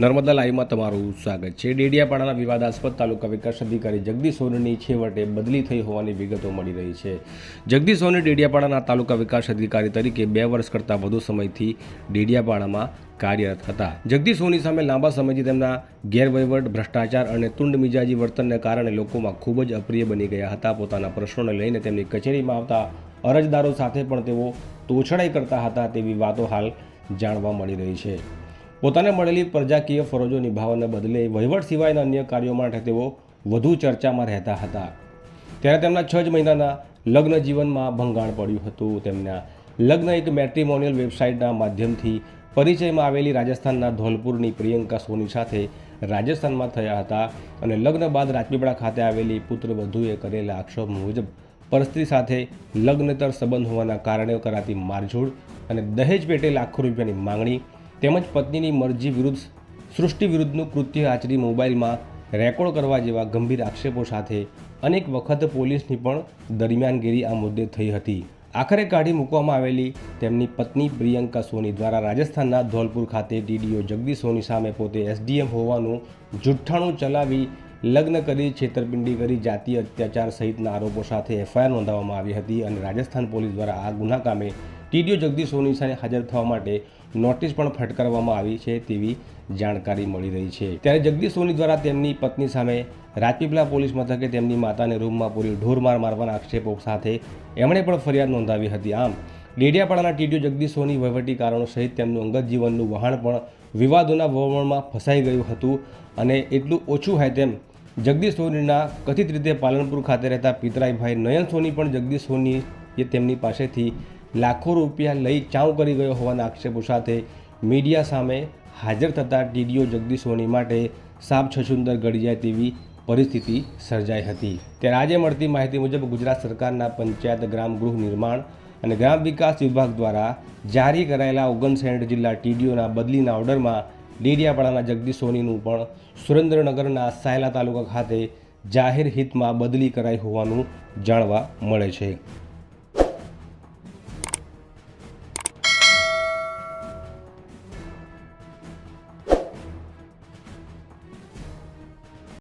નર્મદા લાઈવમાં તમારું સ્વાગત છે. ડેડિયાપાડાના વિવાદાસ્પદ તાલુકા વિકાસ અધિકારી જગદીશ સોનીની છેવટે બદલી થઈ હોવાની વિગતો મળી રહી છે. જગદીશ સોની ડેડિયાપાડાના તાલુકા વિકાસ અધિકારી તરીકે બે વર્ષ કરતાં વધુ સમયથી ડેડિયાપાડામાં કાર્યરત હતા. જગદીશ સોની સામે લાંબા સમયથી તેમના ગેરવહીવટ, ભ્રષ્ટાચાર અને તુંડ મિજાજી વર્તનને કારણે લોકોમાં ખૂબ જ અપ્રિય બની ગયા હતા. પોતાના પ્રશ્નોને લઈને તેમની કચેરીમાં આવતા અરજદારો સાથે પણ તેઓ તોછડાઈ કરતા હતા તેવી વાતો હાલ જાણવા મળી રહી છે. પોતાને મળેલી પ્રજાકીય ફરજો નિભાવવાને બદલે વહીવટ સિવાયના અન્ય કાર્યો માટે તેઓ વધુ ચર્ચામાં રહેતા હતા. ત્યારે તેમના છ જ મહિનાના લગ્ન જીવનમાં ભંગાણ પડ્યું હતું. તેમના લગ્ન એક મેટ્રિમોનિયલ વેબસાઇટના માધ્યમથી પરિચયમાં આવેલી રાજસ્થાનના ધોલપુરની પ્રિયંકા સોની સાથે રાજસ્થાનમાં થયા હતા અને લગ્ન બાદ રાજપીપળા ખાતે આવેલી પુત્રવધુએ કરેલા આક્ષેપ મુજબ પરસ્ત્રી સાથે લગ્નતર સંબંધ હોવાના કારણે કરાતી મારઝોડ અને દહેજ પેટે લાખો રૂપિયાની માંગણી તેમજ પત્નીની મરજી વિરુદ્ધ, સૃષ્ટિ વિરુદ્ધનું કૃત્ય આચરી મોબાઈલમાં રેકોર્ડ કરવા જેવા ગંભીર આક્ષેપો સાથે અનેક વખત પોલીસની પણ દરમિયાનગીરી આ મુદ્દે થઈ હતી. આખરે કાઢી મૂકવામાં આવેલી તેમની પત્ની પ્રિયંકા સોની દ્વારા રાજસ્થાનના ધોલપુર ખાતે ડીડીઓ જગદીશ સોની સામે પોતે એસડીએમ હોવાનું જુઠ્ઠાણું ચલાવી લગ્ન કરી, છેતરપિંડી કરી જાતીય અત્યાચાર સહિતના આરોપો સાથે એફઆઈઆર નોંધાવવામાં આવી હતી અને રાજસ્થાન પોલીસ દ્વારા આ ગુના કામે ટીડીઓ જગદીશ સોની સામે હાજર થવા માટે નોટિસ પણ ફટકારવામાં આવી છે તેવી જાણકારી મળી રહી છે. ત્યારે જગદીશ સોની દ્વારા તેમની પત્ની સામે રાજપીપલા પોલીસ મથકે તેમની માતાને રૂમમાં પૂરી ઢોરમાર મારવાના આક્ષેપો સાથે એમણે પણ ફરિયાદ નોંધાવી હતી. આમ, ડેડિયાપાડાના ટીડીઓ જગદીશ સોની વહીવટી કારણો સહિત તેમનું અંગત જીવનનું વહાણ પણ વિવાદોના વમણમાં ફસાઈ ગયું હતું અને એટલું ઓછું હોય તેમ જગદીશ સોનીના કથિત રીતે પાલનપુર ખાતે રહેતા પિતરાઈભાઈ નયન સોની પણ જગદીશ સોની એ તેમની પાસેથી લાખો રૂપિયા લઈ ચાઉ કરી ગયો હોવાના આક્ષેપો સાથે મીડિયા સામે હાજર થતા ટીડીઓ જગદીશ સોની માટે સાપ છછુંદર ગળી જાય તેવી પરિસ્થિતિ સર્જાઈ હતી. ત્યારે આજે મળતી માહિતી મુજબ ગુજરાત સરકારના પંચાયત ગ્રામ ગૃહ નિર્માણ અને ગ્રામ વિકાસ વિભાગ દ્વારા જારી કરાયેલા ઓગણસેઠ જિલ્લા ટીડીઓના બદલીના ઓર્ડરમાં ડેડિયાપાડાના જગદીશ સોનીનું પણ સુરેન્દ્રનગરના સાયલા તાલુકા ખાતે જાહેર હિતમાં બદલી કરાઈ હોવાનું જાણવા મળે છે.